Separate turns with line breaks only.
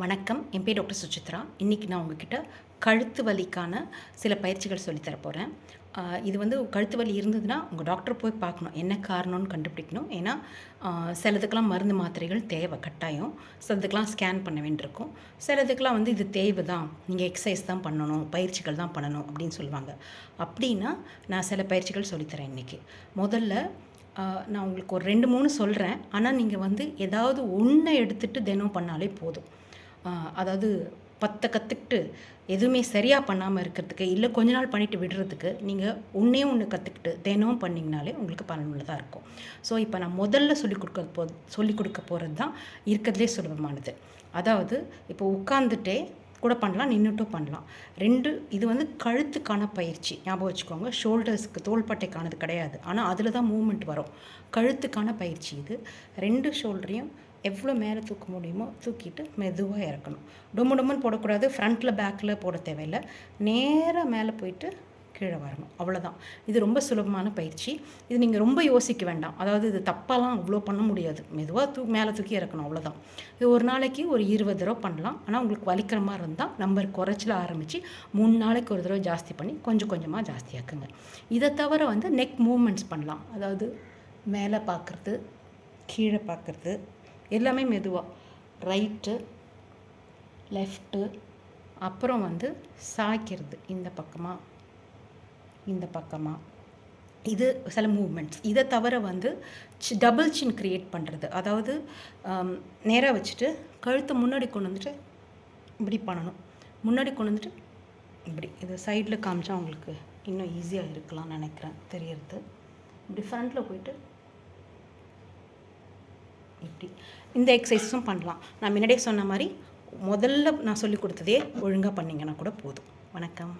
வணக்கம். என் பேர் டாக்டர் சுசித்ரா. இன்றைக்கி நான் உங்ககிட்ட கழுத்து வலிக்கான சில பயிற்சிகள் சொல்லித்தர போகிறேன் இது வந்து கழுத்து வலி இருந்ததுன்னா உங்கள் டாக்டர் போய் பார்க்கணும். என்ன காரணம்னு கண்டுபிடிக்கணும். ஏன்னா சிலதுக்கெல்லாம் மருந்து மாத்திரைகள் தேவை கட்டாயம். சிலதுக்கெல்லாம் ஸ்கேன் பண்ண வேண்டியிருக்கும். சிலதுக்கெல்லாம் வந்து இது தேவை தான் நீங்கள் எக்ஸசைஸ் தான் பண்ணணும் பயிற்சிகள் தான் பண்ணணும் அப்படின்னு சொல்லுவாங்க. அப்படின்னா நான் சில பயிற்சிகள் சொல்லித்தரேன் இன்றைக்கி முதல்ல நான் உங்களுக்கு ஒரு ரெண்டு மூணு சொல்கிறேன் ஆனால் நீங்கள் வந்து ஏதாவது ஒன்றை எடுத்துகிட்டு தினம் பண்ணாலே போதும். அதாவது பத்தை கற்றுக்கிட்டு எதுவுமே சரியாக பண்ணாமல் இருக்கிறதுக்கு இல்லை கொஞ்ச நாள் பண்ணிட்டு விடுறதுக்கு நீங்கள் ஒன்றே ஒன்று கற்றுக்கிட்டு தினமும் பண்ணிங்கனாலே உங்களுக்கு பலனுள்ளதாக இருக்கும். ஸோ இப்போ நான் முதல்ல சொல்லிக் கொடுக்க போ சொல்லிக் கொடுக்க போகிறது தான் இருக்கிறதுலே சுலபமானது. அதாவது இப்போ உட்காந்துட்டே கூட பண்ணலாம் நின்றுட்டும் பண்ணலாம். ரெண்டு இது வந்து கழுத்துக்கான பயிற்சி. ஞாபகம் வச்சுக்கோங்க ஷோல்டர்ஸ்க்கு தோள்பட்டைக்கானது கிடையாது. ஆனால் அதில் தான் மூமெண்ட் வரும். கழுத்துக்கான பயிற்சி இது. ரெண்டு ஷோல்டரையும் எவ்வளோ மேலே தூக்க முடியுமோ தூக்கிட்டு மெதுவாக இறக்கணும். டொம்மு டொம்முன்னு போடக்கூடாது. ஃப்ரண்ட்டில் பேக்கில் போட தேவையில்லை. நேராக மேலே போயிட்டு கீழே வரணும். அவ்வளோதான் இது ரொம்ப சுலபமான பயிற்சி. இது நீங்கள் ரொம்ப யோசிக்க வேண்டாம். அதாவது இது தப்பாலாம் அவ்வளோ பண்ண முடியாது. மெதுவாக தூ மேலே தூக்கி இறக்கணும். அவ்வளோதான் இது ஒரு நாளைக்கு ஒரு இருபது தடவை பண்ணலாம். ஆனால் உங்களுக்கு வலிக்கிற மாதிரி இருந்தால் நம்பர் குறைச்சல ஆரம்பித்து மூணு நாளைக்கு ஒரு தடவை ஜாஸ்தி பண்ணி கொஞ்சம் கொஞ்சமாக ஜாஸ்தியாக்குங்க இதை தவிர வந்து நெக் மூமெண்ட்ஸ் பண்ணலாம். அதாவது மேலே பார்க்குறது கீழே பார்க்குறது எல்லாமே மெதுவாக ரைட்டு லெஃப்ட்டு அப்புறம் வந்து சாய்க்கிறது இந்த பக்கமாக இந்த பக்கமாக இது சில மூமெண்ட்ஸ் இதை தவிர வந்து டபுள் சின் க்ரியேட் பண்ணுறது அதாவது நேராக வச்சுட்டு கழுத்தை முன்னாடி கொண்டு வந்துட்டு இப்படி பண்ணணும். முன்னாடி கொண்டு வந்துட்டு இப்படி. இது சைடில் காமிச்சா உங்களுக்கு இன்னும் ஈஸியாக இருக்கலாம்னு நினைக்கிறேன். தெரியறது. இப்படி ஃப்ரண்ட்டில் போயிட்டு இப்படி. இந்த எக்ஸசைஸும் பண்ணலாம். நான் முன்னாடியே சொன்ன மாதிரி முதல்ல நான் சொல்லி கொடுத்ததே ஒழுங்காக பண்ணிங்கன்னா கூட போதும். வணக்கம்.